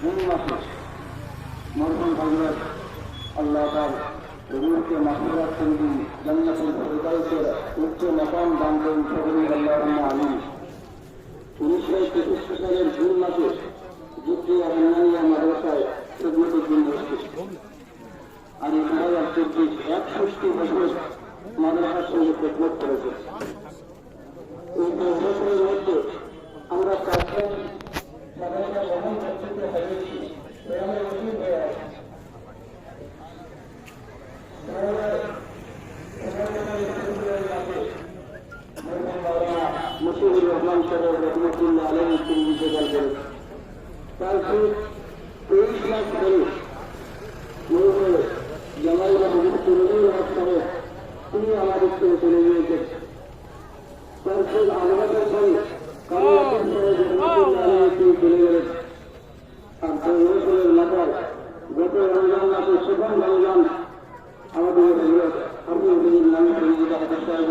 June মাসে মরহুম হজরত আল্লাহ তার রুহকে মাসুরাত করবি জান্নাতুল ফেরদাউসের উচ্চ মাকাম দান করুন। সকলে আল্লাহুম্মা আমিন উনিশশো তেষট্টি সালের জুন মাসে দিন আর এই চব্বিশ একষট্টি বছর মাদ্রাসার সঙ্গে খেদমত করেছে রহমান সাহেব রহমতুল্লাহ আলম তিনি ইন্তেকাল করেছেন তারপর তেইশ লাখ ধরে জামাল মাহবুব তরুণী হক সাহেব তিনি আমাদের থেকে চলে গিয়েছেন। তারপর আলহাদের সাহেব কামলাপুর সাহেব রহমতুল্লাহ আলম তিনি চলে গেলেন। আর তরুণের মাথায় গত রমজান মাসে সুখান রমজান আমাদের হজরত নামে পরিচিত হাজার সাহেব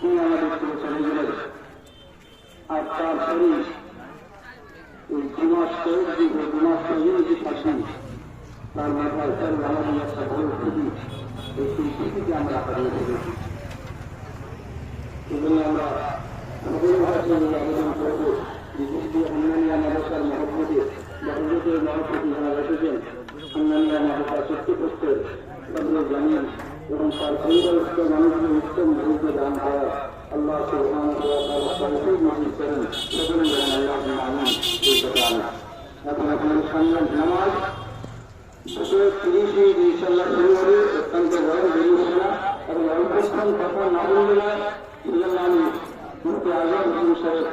তিনি আমাদের থেকে চলে গেলেন। আর তারপরে এই দুমাস তৈরি যে দুমাস তৈরি তার মাথায় তার আমাদের একটা বড় ক্ষতি এই সেই আমরা হারিয়ে ফেলেছি এজন্য আমরা সকলের আবেদন করব যে যদি অন্যান্য মাদ্রাসার মহব্বতে বা হুজুরের যারা রেখেছেন অন্যান্য মাদ্রাসা সৃষ্টি করতে তাদের জানিয়ে, এবং তার পরিবারস্থ মানুষদের উত্তম ভূমিকে দান করা আল্লাহ সুবহানাহু ওয়া তাআলা তৌফিক নসিব করেন সকলে বলেন আল্লাহুম্মা আমিন এই কথা আল্লাহ এখন আপনাদের সামনে নামাজ দুশো তিরিশ মিনিট ইনশাল্লাহ শুরু হবে অত্যন্ত বড় দেরি হবে না এবং অল্পক্ষণ কথা না বললে না সেজন্য আমি মুক্তি আজম হুসেন সাহেব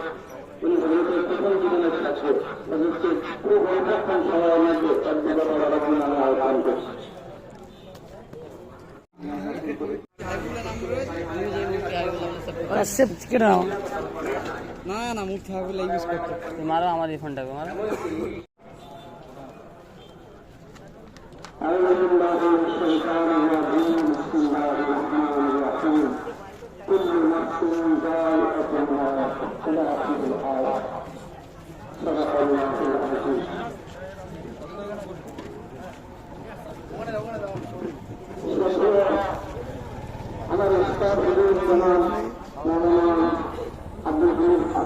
উনি হজরতের প্রথম জীবনের কাছে হজরতকে খুব অল্পক্ষণ সময়ের মধ্যে তার জীবনের আলোচনা আমি আহ্বান করছি সেফ কেন না না মুখ থাকবে ইউজ করতে মারো আমার এই ফোনটাকে মারো أعوذ بالله من الشيطان الرجيم بسم الله الرحمن الرحيم كل نفس ذائقة الموت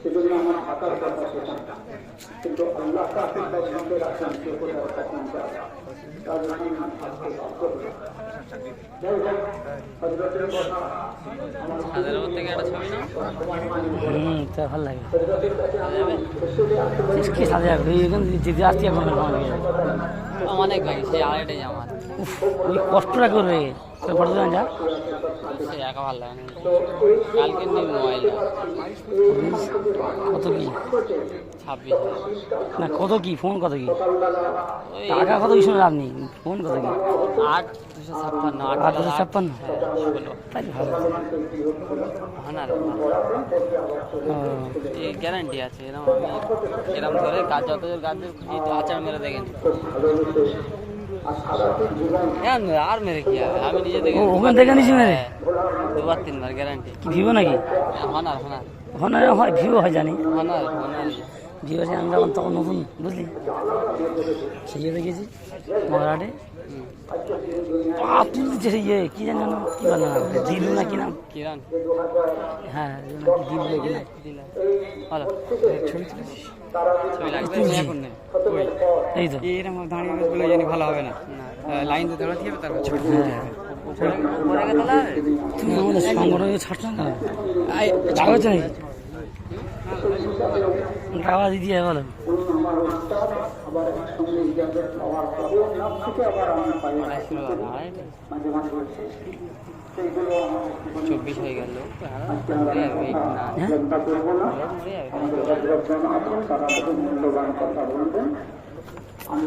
সেজন্য আমার থাকার কথা সেখানে কিন্তু আল্লাহ কাছে রাখেন কে কোথায় কখন তার জন্য আমি থাকতে বাধ্য যাই হোক হজরতের কথা আমার থেকে একটা ছবি না হুম তা ভালো লাগে। হজরতের কাছে আমি এসে আসলে কি সাজা এখানে যেতে আসছি এখন অনেক ভাই সে আড়াইটাই আমার। উফ, ওই কষ্টটা করবে তোর ফটো দেন যা। একা ভালো লাগে কালকে মোবাইল কত কি? ছাব্বিশ না কত কি? ফোন কত কি? টাকা কত কি শুনে আপনি ফোন কত কি? আট দুশো ছাপ্পান্ন আট দুশো ছাপ্পান্ন? তাই ভালো। এই গ্যারান্টি আছে এরকম আমি এরকম ধরে গাছ যত গাছ আচার মেরে দেখেন। আর মেরে কি হবে? আমি নিজে দেখে ওখান থেকে নিয়েছি মেরে? হ্যাঁ, দুবার তিনবার গ্যারান্টি কি ভিভো নাকি? হনার হনার ওখানে হয় ভিভো হয় জানি। হনার হনার ভিভো আছে আমি যখন তখন নতুন বুঝলি? সেই দেখেছি মহারাটে আপনি যে ইয়ে কি জানি নাম কি বলে নাম দিলু না কি নাম? কিরণ হ্যাঁ নাকি দিলু কি নাম? ভালো। ছবি তুলেছিস এই তো। এরকম দাঁড়িয়ে বলে জানি ভালো হবে না। লাইন তো দাঁড়াতে হবে তারপর ছবি হ্যাঁ? তুমি আমাদের সংগঠনে ছাড়ছ না? গাওয়া দিদি বলো চব্বিশ হয়ে গেল। মূল্যবান কথা বলবেন আমি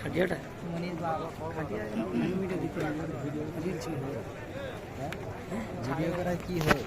খাটিয়াটা ভিডিও করা কি হয়